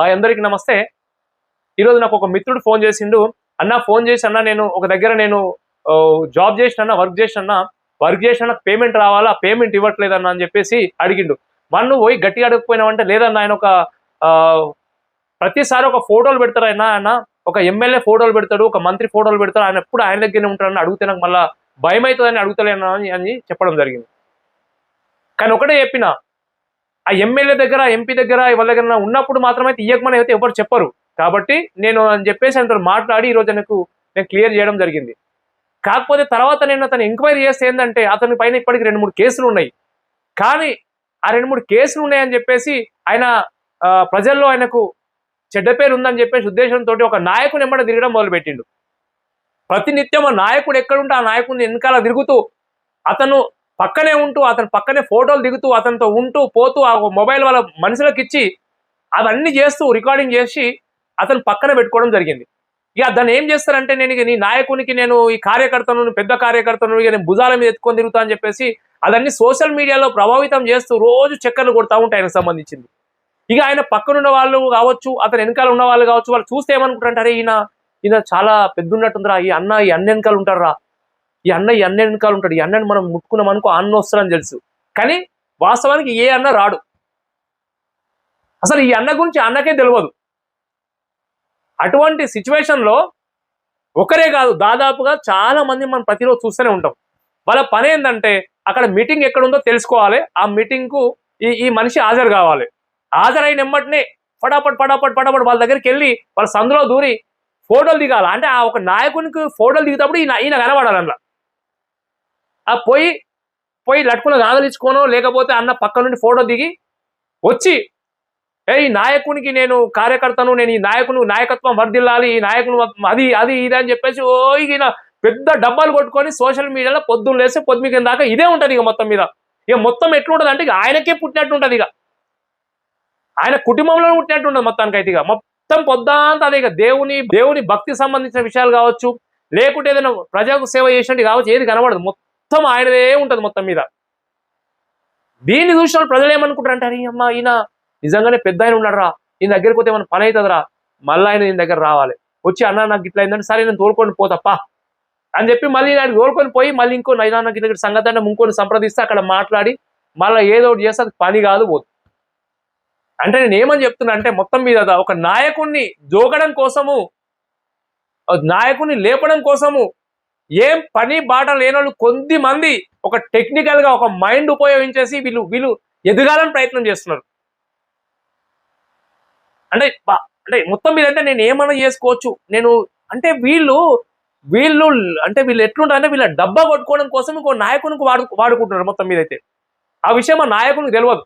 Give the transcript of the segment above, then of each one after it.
Hi అందరికి నమస్తే. ఈరోజు నాకు ఒక మిత్రుడు ఫోన్ చేసిండు. అన్న ఫోన్ చేసి అన్న నేను ఒక దగ్గర నేను జాబ్ చేసిన వర్క్ చేసిన వర్క్ చేసిన పేమెంట్ రావాలా పేమెంట్ ఇవ్వట్లేదన్న అని చెప్పేసి అడిగిండు. వాళ్ళు పోయి గట్టిగా అడగకపోయినామంటే లేదన్న ఆయన ఒక ప్రతిసారి ఒక ఫోటోలు పెడతారు ఆయన ఆయన ఒక ఎమ్మెల్యే ఫోటోలు పెడతాడు ఒక మంత్రి ఫోటోలు పెడతాడు ఆయన ఎప్పుడు ఆయన దగ్గరనే ఉంటాడని అడిగితే నాకు మళ్ళీ భయం అవుతుందని అడుగుతలేనా అని అని చెప్పడం జరిగింది. కానీ ఒకటే చెప్పిన ఆ ఎమ్మెల్యే దగ్గర ఎంపీ దగ్గర వాళ్ళ దగ్గర ఉన్నప్పుడు మాత్రమే తీయకమని అయితే ఎవరు చెప్పరు. కాబట్టి నేను అని చెప్పేసి ఆయనతో మాట్లాడి ఈరోజు నాకు నేను క్లియర్ చేయడం జరిగింది. కాకపోతే తర్వాత నేను అతను ఎంక్వైరీ చేస్తే ఏంటంటే అతని పైన ఇప్పటికి రెండు మూడు కేసులు ఉన్నాయి. కానీ ఆ రెండు మూడు కేసులు ఉన్నాయని చెప్పేసి ఆయన ప్రజల్లో ఆయనకు చెడ్డ పేరు ఉందని చెప్పేసి ఉద్దేశంతో ఒక నాయకుని ఎమ్మడ తిరగడం మొదలుపెట్టిండు. ప్రతినిత్యం ఆ నాయకుడు ఎక్కడుంటే ఆ నాయకుడిని వెనకాల తిరుగుతూ అతను పక్కనే ఉంటూ అతను పక్కనే ఫోటోలు దిగుతూ అతనితో ఉంటూ పోతూ ఆ మొబైల్ వాళ్ళ మనుషులకు ఇచ్చి అవన్నీ చేస్తూ రికార్డింగ్ చేసి అతను పక్కన పెట్టుకోవడం జరిగింది. ఇక దాన్ని ఏం చేస్తారంటే నేను ఇక నీ నాయకునికి నేను ఈ కార్యకర్తను పెద్ద కార్యకర్తను ఇక నేను భుజాల మీద ఎత్తుకొని తిరుగుతా అని చెప్పేసి అదన్నీ సోషల్ మీడియాలో ప్రభావితం చేస్తూ రోజు చక్కర్లు కొడతా ఉంటాయి ఆయనకు సంబంధించింది. ఇక ఆయన పక్కనున్న వాళ్ళు కావచ్చు అతని వెనకాల ఉన్న వాళ్ళు కావచ్చు వాళ్ళు చూస్తే ఏమనుకుంటారంటే ఈయన ఈయన చాలా పెద్ద ఉన్నట్టుందిరా ఈ అన్న ఈ అన్న వెనకాల ఉంటారా ఈ అన్న ఈ అన్న వెనకాల ఉంటాడు. ఈ అన్నని మనం ముట్టుకున్నాం అనుకో అన్న వస్తాడని తెలుసు. కానీ వాస్తవానికి ఏ అన్న రాడు. అసలు ఈ అన్న గురించి అన్నకే తెలియదు అటువంటి సిచ్యువేషన్లో ఒకరే కాదు దాదాపుగా చాలా మంది మనం ప్రతిరోజు చూస్తూనే ఉంటాం. వాళ్ళ పని ఏంటంటే అక్కడ మీటింగ్ ఎక్కడ ఉందో తెలుసుకోవాలి. ఆ మీటింగ్కు ఈ ఈ మనిషి హాజరు కావాలి. హాజరైన వెంబటనే పటాపట్ పటాపట్ పటాపట్ వాళ్ళ దగ్గరికి వెళ్ళి వాళ్ళ సందులో దూరి ఫోటోలు దిగాలి. అంటే ఆ ఒక నాయకునికి ఫోటోలు దిగుతప్పుడు ఈయన ఈయన కనబడాలి అందులో. ఆ పోయి పోయి లట్టుకుని గాగలించుకోనో లేకపోతే అన్న పక్క నుండి ఫోటో దిగి వచ్చి ఏ ఈ నాయకునికి నేను కార్యకర్తను నేను ఈ నాయకుని నాయకత్వం వర్దిల్లాలి ఈ నాయకుని అది అది ఇది అని చెప్పేసి ఓ ఈయన పెద్ద డబ్బాలు కొట్టుకొని సోషల్ మీడియాలో పొద్దున్న లేస్తే పొద్దుమికిన దాకా ఇదే ఉంటది ఇక మొత్తం మీద. ఇక మొత్తం ఎట్లుంటది అంటే ఇక ఆయనకే పుట్టినట్టు ఉంటుంది ఇక. ఆయన కుటుంబంలో పుట్టినట్టు ఉండదు మొత్తానికి అయితే ఇక. మొత్తం పొద్దాంతా అదే ఇక. దేవుని దేవుని భక్తి సంబంధించిన విషయాలు కావచ్చు లేకుంటే ఏదైనా ప్రజలకు సేవ చేసినట్టు కావచ్చు ఏది కనబడదు. మొత్తం మొత్తం ఆయనదే ఉంటది మొత్తం మీద. దీన్ని చూసిన ప్రజలు ఏమనుకుంటారంటే అరే అమ్మా ఈయన నిజంగానే పెద్ద ఆయన ఉన్నాడరా రా దగ్గరికి పోతే ఏమైనా పని అవుతుందిరా మళ్ళీ ఆయన ఈయన దగ్గర రావాలి. వచ్చి అన్న నాకు ఇట్లా అయిందంటే సరే నేను తోలుకొని పోతప్పా అని చెప్పి మళ్ళీ ఆయన తోలుకొని పోయి మళ్ళీ ఇంకో నైనా నాకు దగ్గర సంగతి అంటే సంప్రదిస్తే అక్కడ మాట్లాడి మళ్ళీ ఏదో ఒకటి చేస్తే అది పని కాదు పోదు. అంటే నేను ఏమని చెప్తున్నా అంటే మొత్తం మీద ఒక నాయకుడిని జోగడం కోసము ఒక నాయకుడిని లేపడం కోసము ఏం పని బాట లేనోళ్ళు కొద్ది మంది ఒక టెక్నికల్గా ఒక మైండ్ ఉపయోగించేసి వీళ్ళు వీళ్ళు ఎదగాలని ప్రయత్నం చేస్తున్నారు. అంటే అంటే మొత్తం మీద అంటే నేను ఏమైనా చేసుకోవచ్చు? నేను అంటే వీళ్ళు వీళ్ళు అంటే వీళ్ళు ఎట్లుంటారు అంటే వీళ్ళ డబ్బా కొట్టుకోవడం కోసం ఇంకో నాయకునికి వాడు వాడుకుంటున్నారు మొత్తం మీద అయితే. ఆ విషయం ఆ నాయకునికి తెలియదు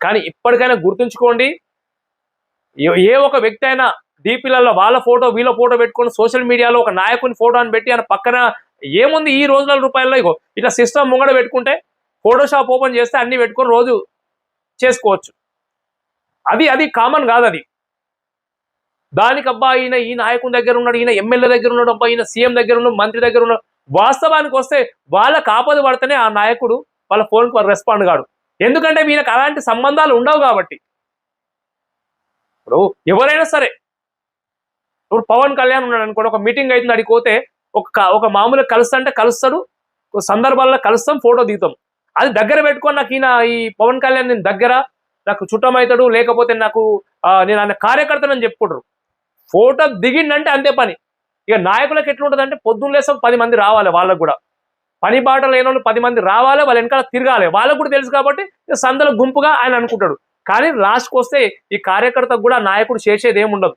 కానీ ఇప్పటికైనా గుర్తుంచుకోండి ఏ ఒక వ్యక్తి అయినా డీపీలలో వాళ్ళ ఫోటో వీళ్ళ ఫోటో పెట్టుకొని సోషల్ మీడియాలో ఒక నాయకుని ఫోటో అని పెట్టి ఆయన పక్కన ఏముంది ఈ రోజుల రూపాయల్లో ఇగో ఇట్లా సిస్టమ్ ముంగడ పెట్టుకుంటే ఫోటోషాప్ ఓపెన్ చేస్తే అన్ని పెట్టుకొని రోజు చేసుకోవచ్చు. అది అది కామన్ కాదు అది. దానికి అబ్బా ఈయన ఈ నాయకుని దగ్గర ఉన్నాడు ఈయన ఎమ్మెల్యే దగ్గర ఉన్నాడు అబ్బా ఈయన సీఎం దగ్గర ఉన్నాడు మంత్రి దగ్గర ఉన్నాడు. వాస్తవానికి వస్తే వాళ్ళకి ఆపద పడితేనే ఆ నాయకుడు వాళ్ళ ఫోన్కి రెస్పాండ్ కాడు. ఎందుకంటే వీళ్ళకి అలాంటి సంబంధాలు ఉండవు కాబట్టి. ఇప్పుడు ఎవరైనా సరే ఇప్పుడు పవన్ కళ్యాణ్ ఉన్నాడు అనుకోండి ఒక మీటింగ్ అవుతుంది అడిగి పోతే ఒక ఒక మామూలుగా కలుస్తా అంటే కలుస్తాడు సందర్భాల్లో కలుస్తాం ఫోటో దిగుతాం. అది దగ్గర పెట్టుకొని నాకు ఈయన ఈ పవన్ కళ్యాణ్ నేను దగ్గర నాకు చుట్టం అవుతాడు లేకపోతే నాకు నేను ఆయన కార్యకర్తనని చెప్పుకుంటారు. ఫోటో దిగిందంటే అంతే పని. ఇక నాయకులకు ఎట్లుంటుంది అంటే పొద్దున్న లేసం పది మంది రావాలి వాళ్ళకు కూడా. పని బాట లేని వాళ్ళు పది మంది రావాలి వాళ్ళ వెనకాల తిరగాలి. వాళ్ళకు కూడా తెలుసు కాబట్టి సందల గుంపుగా ఆయన అనుకుంటాడు. కానీ లాస్ట్కి వస్తే ఈ కార్యకర్తకు కూడా నాయకుడు చేసేది ఏమి ఉండదు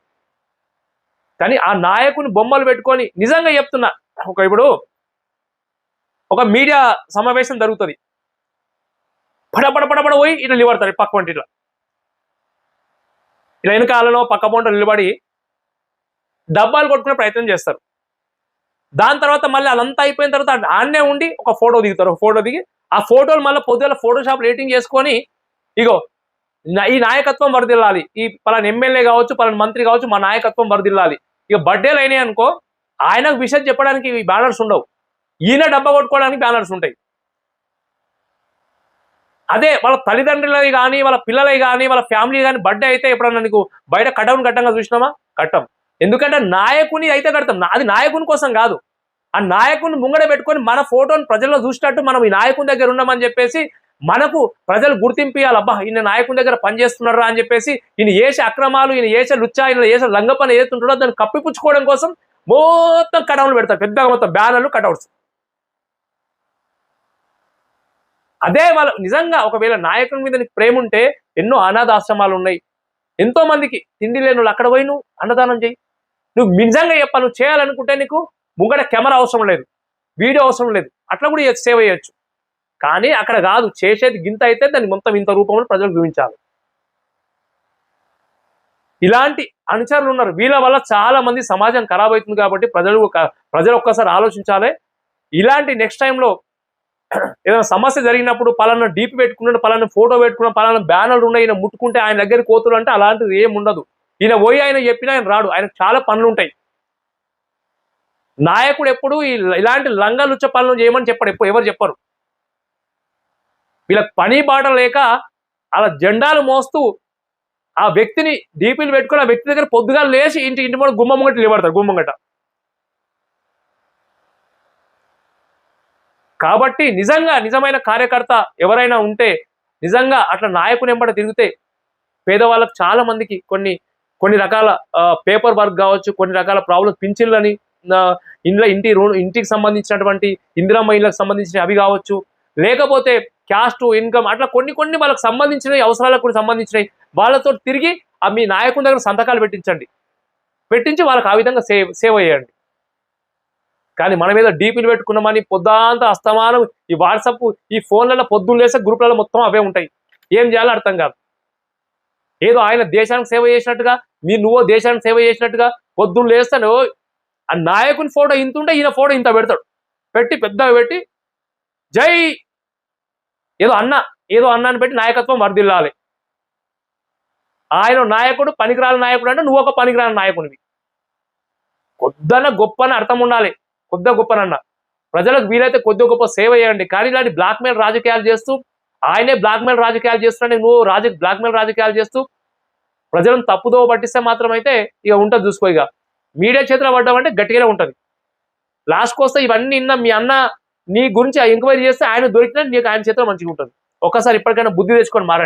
కానీ ఆ నాయకుని బొమ్మలు పెట్టుకొని నిజంగా చెప్తున్నా. ఒక ఇప్పుడు ఒక మీడియా సమావేశం జరుగుతుంది. పడపడ పడపడ పోయి ఇట్లా నిలబడతారు పక్క వంటి ఇట్లా ఇలా వెనకాలలో పక్క పొంట నిలబడి డబ్బాలు కొట్టుకునే ప్రయత్నం చేస్తారు. దాని తర్వాత మళ్ళీ అదంతా అయిపోయిన తర్వాత ఆడనే ఉండి ఒక ఫోటో దిగుతారు. ఒక ఫోటో దిగి ఆ ఫోటోలు మళ్ళీ పొద్దున ఫోటోషాప్ రేటింగ్ చేసుకొని ఇగో ఈ నాయకత్వం వరదిల్లాలి. ఈ పలానా ఎమ్మెల్యే కావచ్చు పలానా మంత్రి కావచ్చు మా నాయకత్వం వరదిల్లాలి. ఇక బర్త్డేలు అయినాయి అనుకో ఆయనకు విషయం చెప్పడానికి ఈ బ్యానర్స్ ఉండవు. ఈయన డబ్బా కొట్టుకోవడానికి బ్యానర్స్ ఉంటాయి. అదే వాళ్ళ తల్లిదండ్రులవి కానీ వాళ్ళ పిల్లలవి కానీ వాళ్ళ ఫ్యామిలీ కానీ బర్త్డే అయితే ఎప్పుడన్నా నీకు బయట కటౌన్ కట్టంగా చూసినామా కట్టం. ఎందుకంటే నాయకుని అయితే కడతాం. అది నాయకుని కోసం కాదు. ఆ నాయకుని ముంగడ పెట్టుకొని మన ఫోటోని ప్రజల్లో చూసినట్టు మనం ఈ నాయకుని దగ్గర ఉన్నామని చెప్పేసి మనకు ప్రజలు గుర్తింపు ఇవ్వాలి అబ్బా ఈయన నాయకుని దగ్గర పనిచేస్తున్నారా అని చెప్పేసి ఈయన ఏసే అక్రమాలు ఈయన ఏసే లుచ్చా ఈయన ఏసే లంగ పని ఏదైతే దాన్ని కప్పిపుచ్చుకోవడం కోసం మొత్తం కటౌన్లు పెడతారు. పెద్దగా మొత్తం బ్యానర్లు కటౌట్స్. అదే వాళ్ళ నిజంగా ఒకవేళ నాయకుని మీద నీకు ప్రేమ ఉంటే ఎన్నో అనాథాశ్రమాలు ఉన్నాయి. ఎంతో మందికి తిండి లేని వాళ్ళు అక్కడ పోయి నువ్వు అన్నదానం చేయి నువ్వు నిజంగా చెప్ప నువ్వు చేయాలనుకుంటే నీకు ముంగడ కెమెరా అవసరం లేదు వీడియో అవసరం లేదు. అట్లా కూడా సేవ చేయొచ్చు. కానీ అక్కడ కాదు చేసేది గింత అయితే దాన్ని మొత్తం ఇంత రూపంలో ప్రజలకు చూపించాలి. ఇలాంటి అనుచరులు ఉన్నారు. వీళ్ళ వల్ల చాలా మంది సమాజం ఖరాబ్ అవుతుంది కాబట్టి ప్రజలు ఒక- ప్రజలు ఒక్కసారి ఆలోచించాలి. ఇలాంటి నెక్స్ట్ టైంలో ఏదైనా సమస్య జరిగినప్పుడు పలానా డీపీ పెట్టుకున్నాడు పలానా ఫోటో పెట్టుకున్నాడు పలానా బ్యానర్లు ఉన్నాయి ఈయన ముట్టుకుంటే ఆయన దగ్గర కోతులు అంటే అలాంటిది ఏమి ఉండదు. ఈయన పోయి ఆయన చెప్పినా ఆయన రాడు. ఆయనకు చాలా పనులు ఉంటాయి. నాయకుడు ఎప్పుడు ఇలాంటి లంగలుచ్చ పనులు చేయమని చెప్పాడు ఎప్పుడు ఎవరు చెప్పరు. వీళ్ళకి పని బాట లేక అలా జెండాలు మోస్తూ ఆ వ్యక్తిని డీపీలు పెట్టుకుని ఆ వ్యక్తి దగ్గర పొద్దుగా లేచి ఇంటి ఇంటి ముందు గుమ్మం ముంగట నిలబడతారు గుమ్మం గట కాబట్టి నిజంగా నిజమైన కార్యకర్త ఎవరైనా ఉంటే నిజంగా అట్లా నాయకుని ఎంబడ తిరిగితే పేదవాళ్ళకి చాలా మందికి కొన్ని కొన్ని రకాల పేపర్ వర్క్ కావచ్చు కొన్ని రకాల ప్రాబ్లమ్స్ పింఛన్లని ఇంట్లో ఇండ్ల ఇంటి ఇంటికి సంబంధించినటువంటి ఇందిరమ్మ ఇళ్ళకి సంబంధించిన అవి కావచ్చు. లేకపోతే క్యాస్ట్ ఇన్కమ్ అట్లా కొన్ని కొన్ని వాళ్ళకి సంబంధించినవి అవసరాలకు కూడా సంబంధించినవి. వాళ్ళతో తిరిగి ఆ మీ నాయకుని దగ్గర సంతకాలు పెట్టించండి. పెట్టించి వాళ్ళకి ఆ విధంగా సేవ్ సేవ్ చేయండి కానీ మన మీద డీపీలు పెట్టుకున్నామని పొద్దాంత అస్తమానం ఈ వాట్సాప్ ఈ ఫోన్లలో పొద్దున్న లేసే గ్రూప్లలో మొత్తం అవే ఉంటాయి. ఏం చేయాలో అర్థం కాదు. ఏదో ఆయన దేశానికి సేవ చేసినట్టుగా మీ నువ్వో దేశానికి సేవ చేసినట్టుగా పొద్దున్న లేస్తాను ఆ నాయకుని ఫోటో ఇంత ఉంటే ఈయన ఫోటో ఇంత పెడతాడు. పెట్టి పెద్దగా పెట్టి జై ఏదో అన్న ఏదో అన్నాన్ని పెట్టి నాయకత్వం వర్దిల్లాలి ఆయన నాయకుడు పనికిరాల నాయకుడు అంటే నువ్వు ఒక పనికిరాని నాయకునివి కొద్దన గొప్పని అర్థం ఉండాలి. కొద్ద గొప్పనన్న. ప్రజలకు వీలైతే కొద్ది గొప్ప సేవ చేయండి. కానీ ఇలాంటి బ్లాక్మెయిల్ రాజకీయాలు చేస్తూ ఆయనే బ్లాక్మెయిల్ రాజకీయాలు చేస్తున్నాడు నువ్వు రాజ బ్లాక్మెయిల్ రాజకీయాలు చేస్తూ ప్రజలను తప్పుదో పట్టిస్తే మాత్రం అయితే ఇక ఉంటుంది చూసుకో ఇక. మీడియా చేతిలో పడ్డామంటే గట్టిగానే ఉంటుంది. లాస్ట్కి వస్తే ఇవన్నీ నిన్న మీ అన్న నీ గురించి ఎంక్వైరీ చేస్తే ఆయన దొరికినా నీకు ఆయన చేతిలో మంచిగా ఉంటుంది ఒకసారి ఇప్పటికైనా బుద్ధి తెచ్చుకొని మారండి